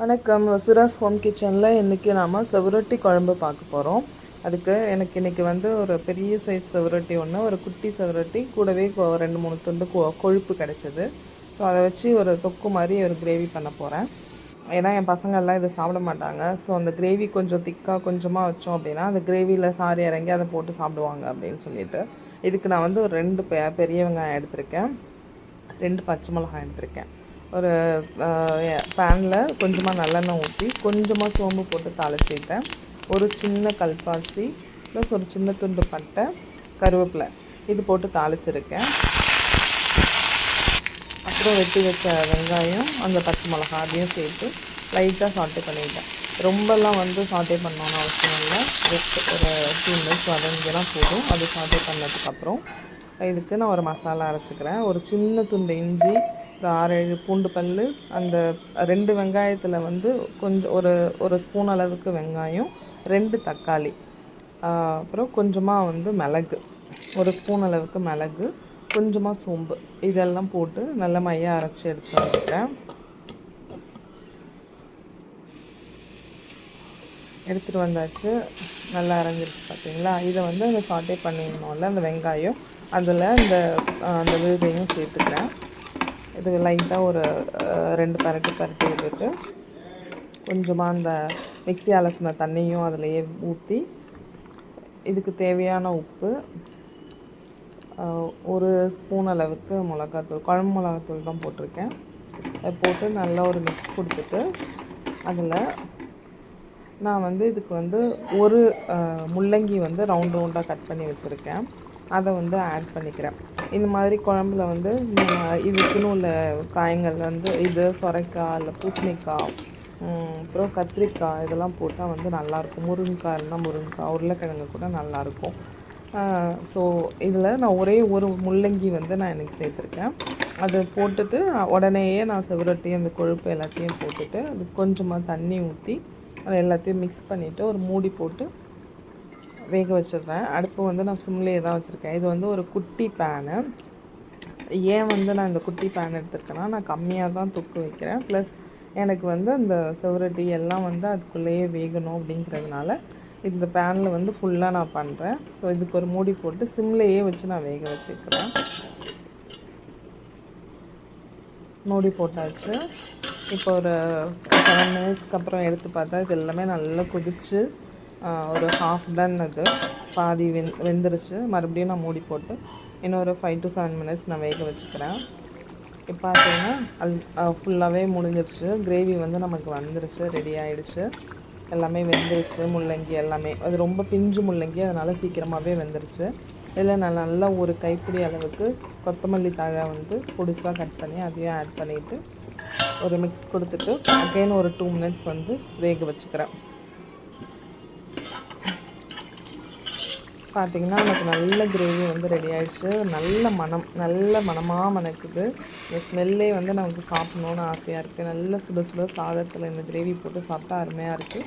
வணக்கம். வசுராஸ் ஹோம் கிச்சனில் இன்றைக்கி நாம் செவரொட்டி குழம்பு பார்க்க போகிறோம் அதுக்கு எனக்கு இன்றைக்கி வந்து ஒரு பெரிய சைஸ் செவரொட்டி ஒன்று ஒரு குட்டி செவரொட்டி கூடவே ரெண்டு மூணு துண்டு கொ- கொழுப்பு கிடச்சிது. ஸோ அதை வச்சு ஒரு தொக்கு மாதிரி ஒரு கிரேவி பண்ண போகிறேன் ஏன்னா என் பசங்கள்லாம் இதை சாப்பிட மாட்டாங்க. ஸோ அந்த கிரேவி கொஞ்சம் திக்காக கொஞ்சமாக வச்சோம் அப்படின்னா அந்த கிரேவியில் சாரி இறங்கி அதை போட்டு சாப்பிடுவாங்க அப்படின்னு சொல்லிட்டு. இதுக்கு நான் வந்து ஒரு ரெண்டு பெ- பெரிய வெங்காயம் எடுத்திருக்கேன். ரெண்டு பச்சை மிளகாய் எடுத்திருக்கேன். ஒரு பேனில் கொஞ்சமாக நல்லெண்ணெய் ஊற்றி கொஞ்சமாக சோம்பு போட்டு தாளிச்சிட்டேன். ஒரு சின்ன கல்பாசி ப்ளஸ் ஒரு சின்ன துண்டு பட்டை கருவேப்பிலை. இது போட்டு தாளிச்சிருக்கேன். அப்புறம் வெட்டி வச்ச வெங்காயம் அந்த பச்சை மிளகா அதையும் சேர்த்து லைட்டாக சாட்டே பண்ணிட்டேன். ரொம்பலாம் வந்து சாட்டே பண்ணணும்னு அவசியம் இல்லை. ஜஸ்ட் ஒரு டூ மினிட்ஸ் வதங்கினா போதும். அது சாட்டே பண்ணதுக்கப்புறம் இதுக்கு நான் ஒரு மசாலா அரைச்சிக்கிறேன். ஒரு சின்ன துண்டு இஞ்சி ஒரு ஆறு ஏழு பூண்டு பல் அந்த ரெண்டு வெங்காயத்தில் வந்து கொஞ்சம் ஒரு ஒரு ஸ்பூன் அளவுக்கு வெங்காயம் ரெண்டு தக்காளி அப்புறம் கொஞ்சமாக வந்து மிளகு ஒரு ஸ்பூன் அளவுக்கு மிளகு கொஞ்சமாக சோம்பு இதெல்லாம் போட்டு நல்ல மையாக அரைச்சி எடுத்து வந்துட்டேன் எடுத்துகிட்டு வந்தாச்சு. நல்லா அரைஞ்சிருச்சு பார்த்தீங்களா இதை வந்து அந்த சாட்டே பண்ணிடணும்ல அந்த வெங்காயம். அதில் இந்த அந்த விழுதையும் சேர்த்துக்கிறேன். இது லைட்டாக ஒரு ரெண்டு பரட்டு பரட்டி விட்டுட்டு கொஞ்சமாக அந்த மிக்ஸி அலசின தண்ணியும் அதிலையே ஊற்றி இதுக்கு தேவையான உப்பு ஒரு ஸ்பூன் அளவுக்கு மிளகாத்தூள் குழம்பு மிளகாத்தூள் தான் போட்டிருக்கேன். அதை போட்டு நல்லா ஒரு மிக்ஸ் கொடுத்துட்டு அதில் நான் வந்து இதுக்கு வந்து ஒரு முள்ளங்கி வந்து ரவுண்ட் ரவுண்டாக கட் பண்ணி வச்சுருக்கேன். அதை வந்து ஆட் பண்ணிக்கிறேன். இந்த மாதிரி குழம்புல வந்து நம்ம இதுக்குன்னு உள்ள காய்கள் வந்து இது சொரைக்காய் இல்லை பூசணிக்காய் அப்புறம் கத்திரிக்காய் இதெல்லாம் போட்டால் வந்து நல்லாயிருக்கும். முருங்கைக்காய் இருந்தால் முருங்கைக்காய் உருளைக்கிழங்கு கூட நல்லாயிருக்கும். ஸோ இதில் நான் ஒரே ஒரு முள்ளங்கி வந்து நான் எனக்கு சேர்த்துருக்கேன். அதை போட்டுட்டு உடனேயே நான் செவரட்டி அந்த கொழுப்பு எல்லாத்தையும் போட்டுட்டு அது கொஞ்சமாக தண்ணி ஊற்றி அதை எல்லாத்தையும் மிக்ஸ் பண்ணிவிட்டு ஒரு மூடி போட்டு வேக வச்சிடுறேன் அடுப்பு வந்து நான் சிம்லேயே தான் வச்சுருக்கேன். இது வந்து ஒரு குட்டி பேனு ஏன் வந்து நான் இந்த குட்டி பேன் எடுத்துருக்கேன்னா நான் கம்மியாக தான் தொக்கு வைக்கிறேன். ப்ளஸ் எனக்கு வந்து அந்த செவரட்டி எல்லாம் வந்து அதுக்குள்ளேயே வேகணும் அப்படிங்கிறதுனால இந்த பேனில் வந்து ஃபுல்லாக நான் பண்ணுறேன் ஸோ இதுக்கு ஒரு மூடி போட்டு சிம்லேயே வச்சு நான் வேக வச்சுருக்கிறேன் மூடி போட்டாச்சு. இப்போ ஒரு செவன் மினிட்ஸ்க்கு அப்புறம் எடுத்து பார்த்தா இது எல்லாமே நல்லா கொதிச்சு ஒரு ஹாஃப் டன் அது. பாதி வெந் வெந்துருச்சு. மறுபடியும் நான் மூடி போட்டு இன்னொரு ஃபைவ் டு செவன் மினிட்ஸ் நான் வேக வச்சுக்கிறேன். இப்போ பார்த்தீங்கன்னா அல் ஃபுல்லாகவே முடிஞ்சிருச்சு. கிரேவி வந்து நமக்கு வந்துருச்சு ரெடி ஆகிடுச்சு எல்லாமே வெந்துருச்சு முள்ளங்கி எல்லாமே. அது ரொம்ப பிஞ்சு முள்ளங்கி அதனால் சீக்கிரமாகவே வெந்துருச்சு. இதில் நான் நல்லா ஒரு கைப்பிடி அளவுக்கு கொத்தமல்லி தழை வந்து பொடிசாக கட் பண்ணி அதையும் ஆட் பண்ணிவிட்டு ஒரு மிக்ஸ் கொடுத்துட்டு அகைன் ஒரு டூ மினிட்ஸ் வந்து வேக வச்சுக்கிறேன். பார்த்தீங்கன்னா நமக்கு நல்ல கிரேவி வந்து ரெடி ஆகிடுச்சு நல்ல மனம் நல்ல மனமாக மணக்குது. இந்த ஸ்மெல்லே வந்து நமக்கு சாப்பிடணுன்னு ஆசையாக இருக்குது நல்ல சுட சுட சாதத்தில் இந்த கிரேவி போட்டு சாப்பிட்டா அருமையாக இருக்குது